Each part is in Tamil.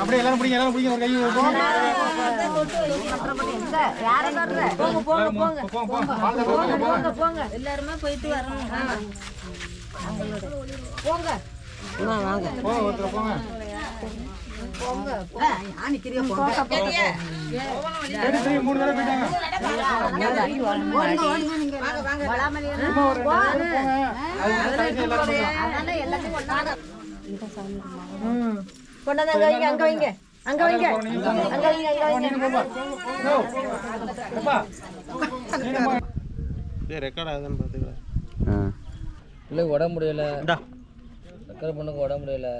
அப்படியே எல்லாரும் பிடிங்க எல்லாரும் பிடிங்க ஒரு கை போங்க. போங்க போங்க போங்க. போங்க போங்க போங்க. போங்க போங்க எல்லாருமே போயிட்டு வரணும். போங்க. போங்க ஒருத்தர் போங்க. ரெண்டு த்ரீ மூணு தடவை போயிட்டாங்க. சும்மா ஒரு ரெண்டு பேர் போங்க கொண்டாந்து வைங்க அங்கே வைங்க அங்கே வைங்க அங்கே வைங்க அங்க ரெக்கார்ட் ஆகுதுன்னு பார்த்துக்கலாம் இல்லை உடம்பு முடியல சக்கரை பொண்ணுக்கு உடம்பு முடியல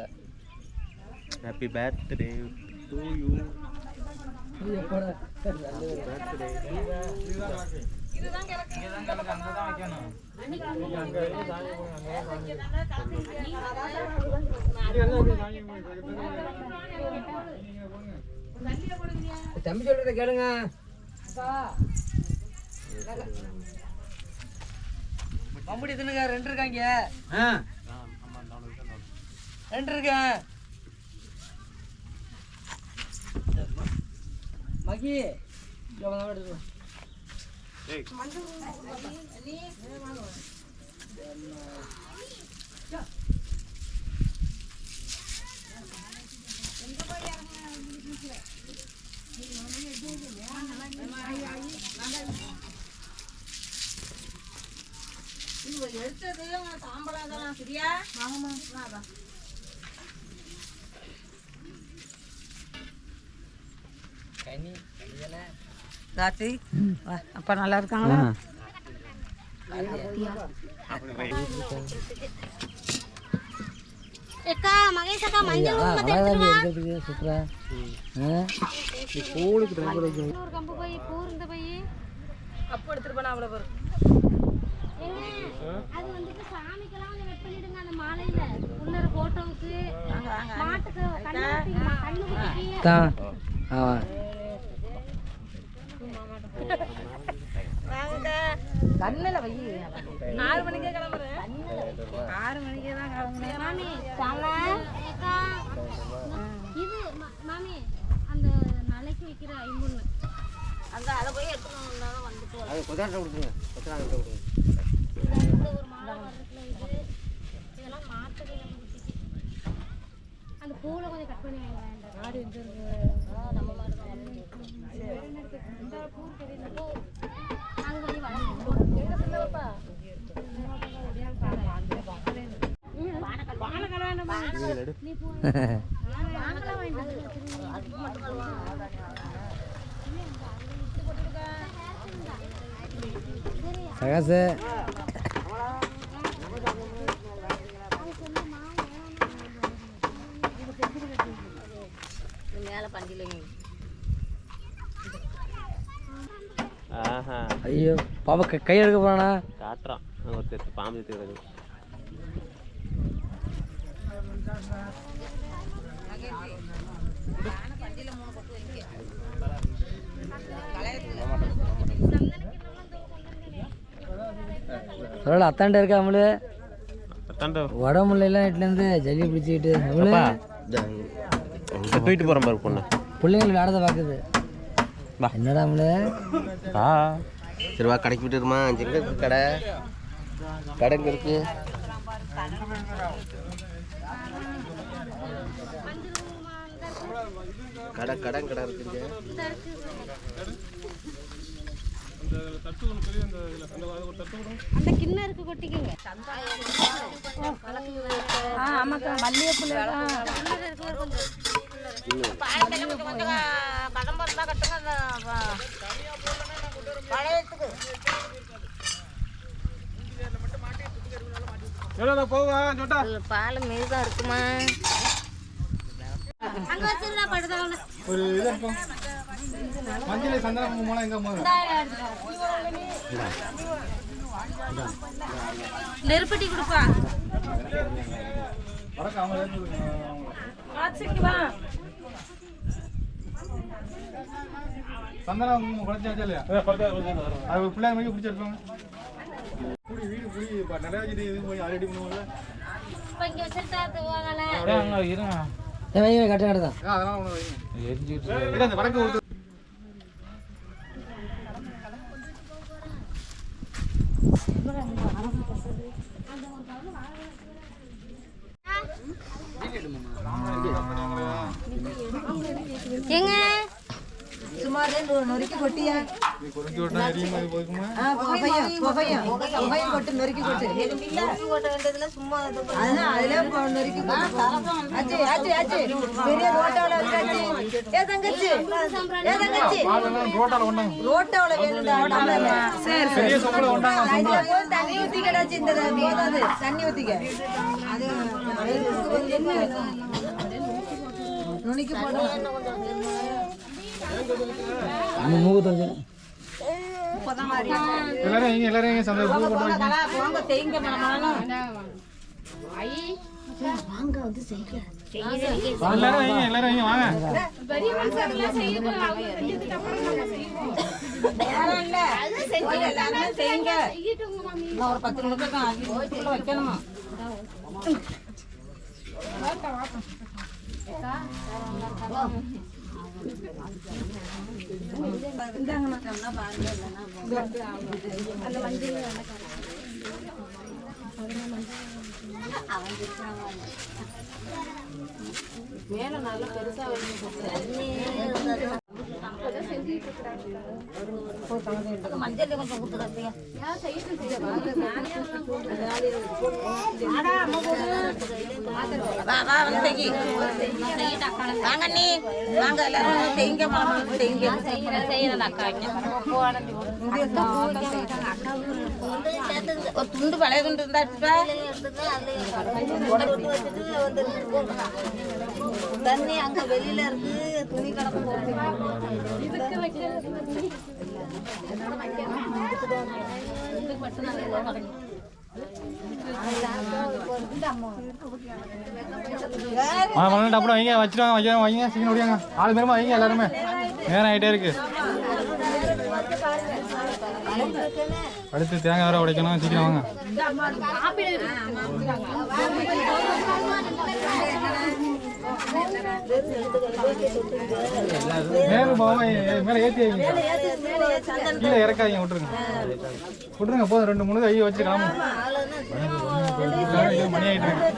ஹாப்பி பர்த்டே டு யூ தம்பி சொல்றத கேளுங்க. மம்புடி தின்னுங்க ரெண்டு இருக்காங்க. ரெண்டு இருக்க. மகி இங்க வா, வா, எடுத்து வா. எடுத்தது சாம்பலம் கனி கனியல ராத்தி அப்பா நல்லா இருக்காங்களா? அக்கா மகேஷ் அக்கா மஞ்சள் அழகாக இருக்கிறதுக்கு சூப்பரா ஒரு கம்பு போய் பூ இருந்த போய் அப்போ எடுத்துட்டு போனா அவ்வளவு பேர் அது வந்துட்டு சாமிக்கெல்லாம் கொஞ்சம் வெட் பண்ணிடுங்க அந்த மாலையில உள்ளர போட்டோவுக்கு மாட்டுக்கு கண்ணு குத்திக்கு, மா- கண்ணு குத்திக்கு தான் ஆமாம் கண்ணில் வை ஆறு மணிக்கே கிளம்புறேன். ஆறு மணிக்கே தான் கிளம்புனேன் மாமி இது மாமி அந்த நாளைக்கு வைக்கிற ஐம்பொண்ணு அந்த அதை போய் எடுத்துட்டு வந்தாலும் வந்துட்டு. அது குதிரை கொடுத்துருங்க. குதிரை இது இதெல்லாம் குத்திக்கு அந்த பூவில் கொஞ்சம் கட் பண்ணி வைங்க. ஆடு எங்க இருக்கு? நம்ம மாதிரி தான் பூ தெரியுது அது கொஞ்சம் வளர்ந்து நீ பூ வானக்கெல்லாம் வாங்கிட்டு வந்து சகாசு இது மேல பண்டிலைங்க ஆஹா. ஐயோ பாப்பா கை- கை எடுக்க போறானா? காட்டுறான். ஒருத்தர் பாம்பு பரவாயில்ல அத்தாண்ட இருக்கா அத்தாண்டா. உடம்புல எல்லாம் வீட்டுலேருந்து ஜல்லி பிடிச்சிக்கிட்டு. அவளு தூக்கிட்டு போறேன் பாரு பொண்ணு. பிள்ளைங்களை விளையாடத பார்க்குது. வா. என்னடா அவளு ஆ சரி வா கடைக்கு போயிட்டு எங்கே இருக்கு கடை? கடை இருக்கு. கடை கடை கடை இருக்குங்க. அந்த கிண்ணம் இருக்கு கொட்டிக்கிங்க. ஆமாக்கா மல்லிகைப்பூல பால் மீதம் இருக்குமா. ஒரு இது இருக்கும் மஞ்சள் சந்தனம் மூலம் எங்க போகுது நெருப்பட்டி கொடுப்பா. வடக்கு அவங்க ஏத்தி விடுங்க. ஆச்சுக்கு வா. சந்தனம் குங்குமம் குழச்சாச்சா இல்லையா? அது ஒரு பிள்ளைங்க மாதிரி பிடிச்சி எடுப்பாங்க குடி வீடு குடி இப்போ நிறைய இது போய் ரெடி பண்ணுவாங்கல்ல. அப்ப இங்க வச்சிருந்தா வைங்க கட்ட கடதான் எங்க சுமார் நொறுக்கி கொட்டியா? ஆ, புகையும் புகையும் புகையும் கொட்டு நொறுக்கி கொட்டு அதான் அதுல போ- நொறுக்கி கொட்டு ஆச்சு ஆச்சு ஆச்சு பெரிய ரோட்டாவில வச்சாச்சு ஏ தங்கச்சி ஏ தங்கச்சி ரோட்டாவில வேணும்டா டம்ளர்ல. சரி சரி அதுல போய் தண்ணி ஊத்திக்கடாச்சு இந்த போதாது தண்ணி ஊத்திக்க அது நுணுக்கி போடலாம் நம்ம தந்து நேரம் இல்ல. போய் எல்லாருமே செய்யுங்க. இன்னும் ஒரு பத்து நிமிஷம் ஆகி வைக்கணுமா? மஞ்சள் கொஞ்சம் மேல நல்லா பெருசா வந்து செய்யி வாங்க நீ வாங்க எல்லாரும் செய்யுங்க செய்யுங்க செய்யறேன் அக்கா ஒரு துண்டு பழைய துண்டு இருந்தா தண்ணி அங்க வெளியில இருக்கு. துணி கிடக்கு அப்புறம் வைங்க வச்சுட்டு வாங்க வைக்க வைங்க சீக்கிரம் ஓடியாங்க. ஆளு பேருமா வைங்க எல்லாருமே. நேரம் ஆகிட்டே இருக்கு. அடுத்து தேங்காய் வர உடைக்கணும். சீக்கிரம் வாங்க. மேல போகாம மேல ஏத்தி வைங்க. கீழே இறக்காதீங்க விட்டுருங்க. விட்டுருங்க போதும். ரெண்டு மூணு ஐயோ வச்சு கிளம்பும் மணி ஆயிட்டு இருக்கு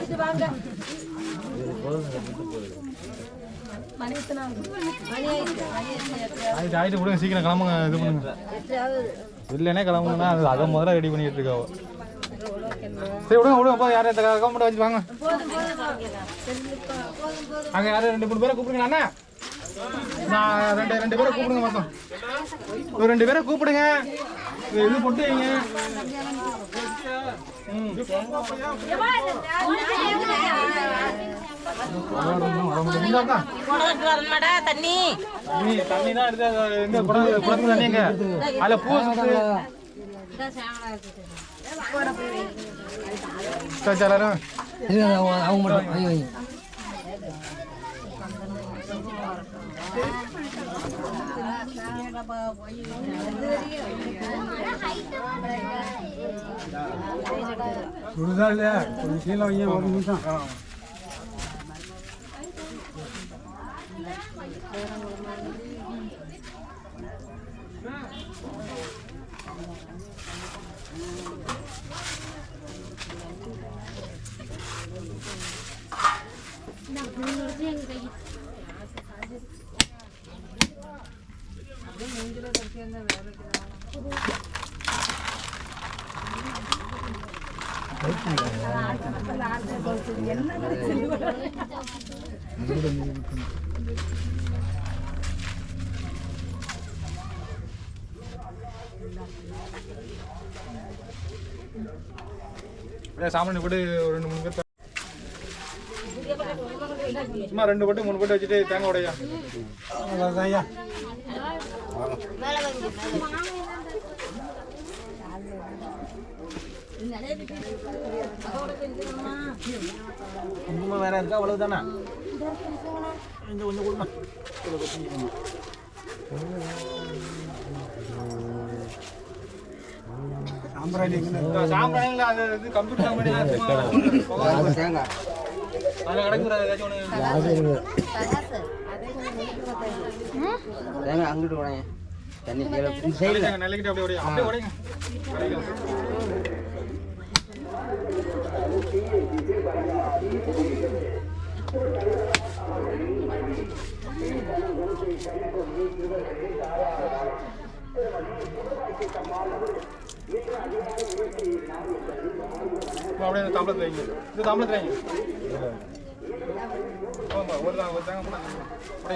ஆயிட்டு ஆயிட்டு விடுங்க சீக்கிரம் கிளம்புங்க இது பண்ணுங்க. இல்லைன்னே கிளம்புனா அது அதை முதல்ல ரெடி பண்ணிட்டு இருக்காவோ சரி விடுங்க விடுங்க போதும் யாரும் இந்த கவர்மெண்ட் வச்சு வாங்க. அங்க யாரும் ரெண்டு மூணு பேரை கூப்பிடுங்க நான் ரெண்டு ரெண்டு பேரை கூப்பிடுங்க மொத்தம். ஒரு ரெண்டு பேரை கூப்பிடுங்க. இது போட்டு வைங்க. ம். இந்தாக்கா. கொடகட்டு தண்ணி தண்ணி தான் எடுத்து அது எங்க அதுல பூ எல்லாரும் அவங்க மட்டும் வைங்க சுடுதா இல்லையா கொஞ்சம் கீழே வைங்க ஒரு நிமிஷம். அப்படியே சாமான் போட்டு ஒரு ரெண்டு மூணு பேர் சும்மா ரெண்டு போட்டு மூணு போட்டு வச்சுட்டு தேங்காய் உடையா. ஐயா. குங்குமம் வேற இருக்கா? அவ்வளவுதானா? இந்த அது இது கம்ப்யூட்டர் சாம்பிராணி அது அதுல ஏதாச்சும் ஒண்ணு. தேங்காய் அங்கிட்டு உடைங்க தண்ணி கீழே அப்படியே அப்படியே உடைங்க அப்படியே இந்த தாம்பளத்தில் வைங்க. இந்த தாம்பளத்தில் வைங்க. ஒரு தா-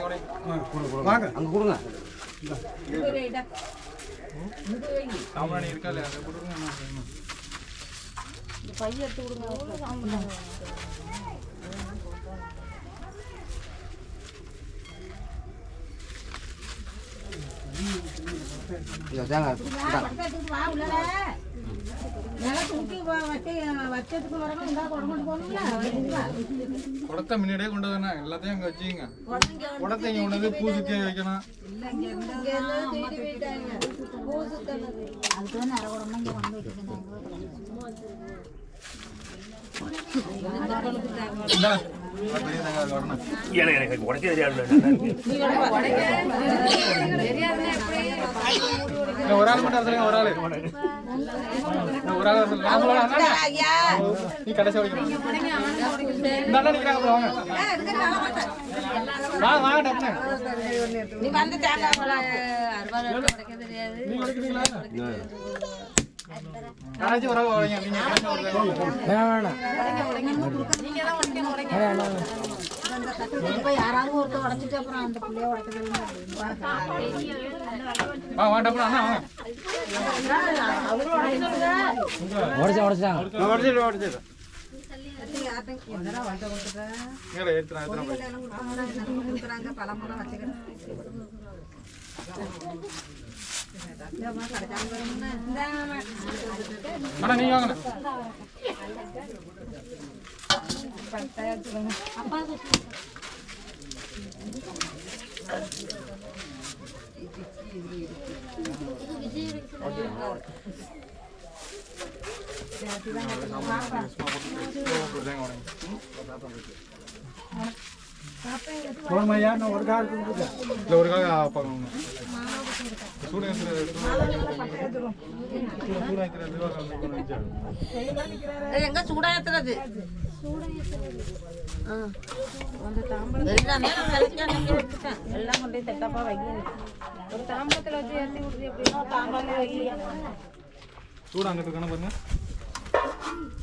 ஒரு. வாங்க. அங்கே கொடுங்க. சாம்பிராணி இருக்கா இல்லையா? அதை கொடுங்க? தேங்காய். குடத்தை முன்னாடியே கொண்டு வரணும் எல்லாத்தையும் அங்கே வச்சுக்கோங்க. குடத்தை இங்கே கொண்டு வந்து பூ சுற்றி வைக்கணும். இந்தா, தேங்காய் இருக்கு, வரணும். இல்ல, ஒரு ஆள் மட்டும் எடுத்துருங்க ஒரு ஆள். ஒரு ஆள் நீ கடைசி வரைக்கும் நிக்கிறாங்க வாங்க. வாங்க வாங்க டப்புனு நீ வந்து தேங்காய் நீங்க எடுக்கிறீங்களா யாராச்சும் ஒரு ஆள் வரீங்க நீங்க கடைசி ஒரு உடச்சா உடச்சிட்டு உடச்சிட்டு மேலே எடுத்துறேன் அண்ணா நீங்க வாங்கண்ணா ஒரு உடைங்க. இல்ல, ஒரு காக பார்க்கணும் சூடு சூடு ஏத்துறது, எங்க சூடாத்துறது எல்லாமே கொண்டு போய் செட்டப்பா வைக்கணும் ஒரு தாம்பரத்துல வச்சு ஏற்றி விடுறது எப்படின்னா தாம்பரத்துல வைக்க சூடு அங்கிட்டு இருக்கானே பாருங்க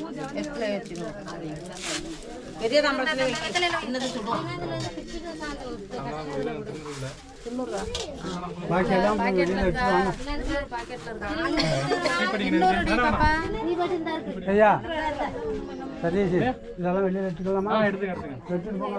இந்தாங்க. சூடு எடுத்து வச்சுக்கணும். பெரிய ஐயா சதீஷ் இதெல்லாம் வெளியில் எடுத்துக்கலாமா எடுத்துட்டு போங்க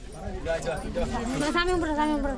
இங்கடா, இங்கடா வந்து. சரி, எடுத்து, எடுத்து, எடுத்து, எடுத்து. சாமி கும்பிடு சாமி கும்பிடு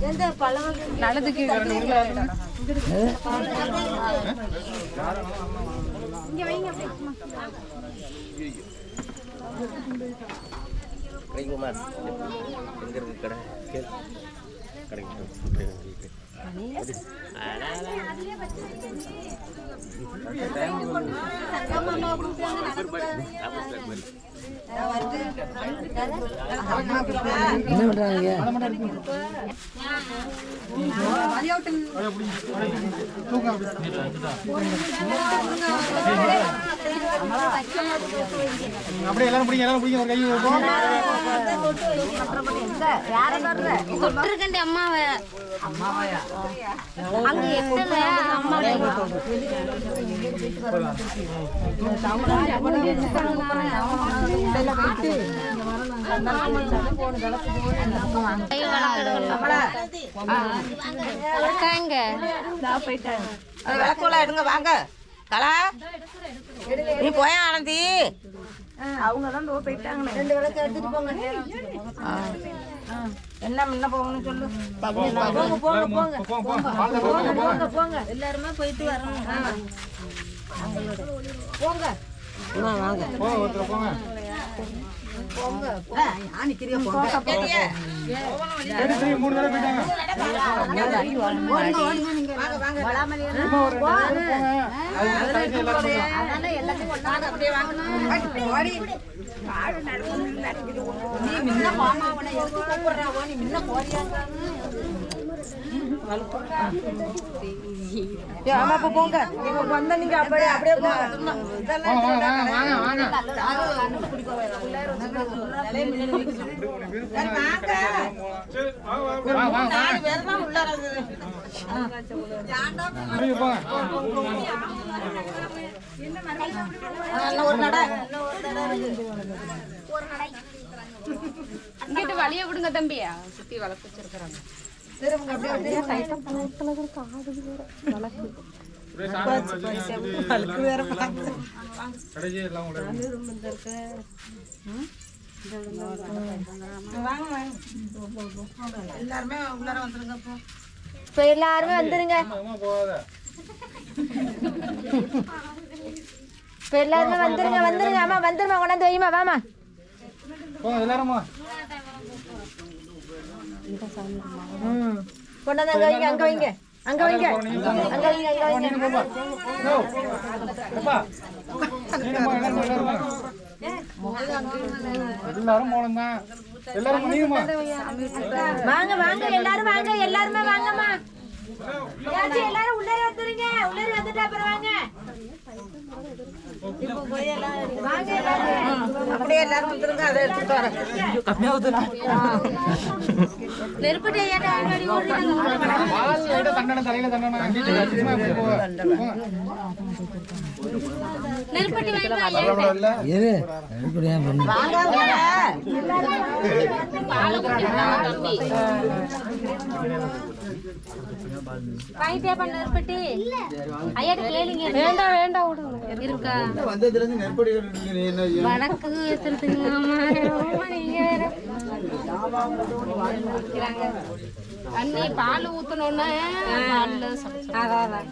வெளியே கிடைக்குமா எங்க இருக்கு கடை கேளு. கடைக்கு என்ன பண்ணுறாங்க அப்படியே எல்லாரும் பிடிங்க எல்லாரும் பிடிங்க ஒரு கை தொட்டிருக்கண்டி அம்மாவை அங்க எட்டல அம்மாவை கை எடுங்க வாங்க கலா நீ போய ஆனந்தி ரெண்டு விளக்கு எடுத்துட்டு போங்க என்ன முன்ன போகணும்னு சொல்லு. போங்க போங்க போங்க போங்க, போங்க. போங்க, போங்க. போங்க போங்க. எல்லாருமே போயிட்டு வரணும். போங்க. போங்க, ஒருத்தர் போங்க. போங்க. ஆமா இப்ப போங்க நீங்க வந்தா நீங்க அப்படியே அப்படியே போங்க வாங்க, ஒரு நடை. இங்கிட்டு வழிய விடுங்க தம்பியா சுத்தி வளர்த்து வச்சிருக்கிறாங்க. எல்லாருமே உள்ளார வந்துருங்க இப்போ இப்ப எல்லாருமே வந்துருங்க. அம்மா போகாத. இப்ப எல்லாருமே வந்துருங்க வந்துருங்க. ஆமா வந்துருமா கொண்டாந்து வைமா வாமா. எல்லாரும். கொண்டாந்து அங்க வைங்க அங்க வைங்க. அங்க வைங்க. அங்க வைங்க எல்லாரும். வாங்க வாங்க எல்லாரும் வாங்க எல்லாருமே வாங்கம்மா. எல்லாரும் உள்ளே வந்துருங்க உள்ளே வந்துட்டு அப்புறம் வாங்க வாங்க எல்லாரும் அப்படியே எல்லாரும் வந்துருங்க அதை எடுத்துட்டு வரேன் நெருப்பட்டி ஐயாட்ட ஆல்ரெடி ஓடிட்டாங்க கால் லைட்டா தண்டனை, தலையில தண்டனை. சும்மா இப்படி போங்க. போங்க. நெருப்பட்டி வாங்கிட்டு பண்ணு நெருப்பட்டி ஐயாட்ட கேளுங்க. வேண்டாம் வேண்டாம் விடுங்க இருக்கா? வணக்கு ஆமா நீங்க வேற அண்ணி பால் ஊத்தணும்னா. பால்ல அதான்.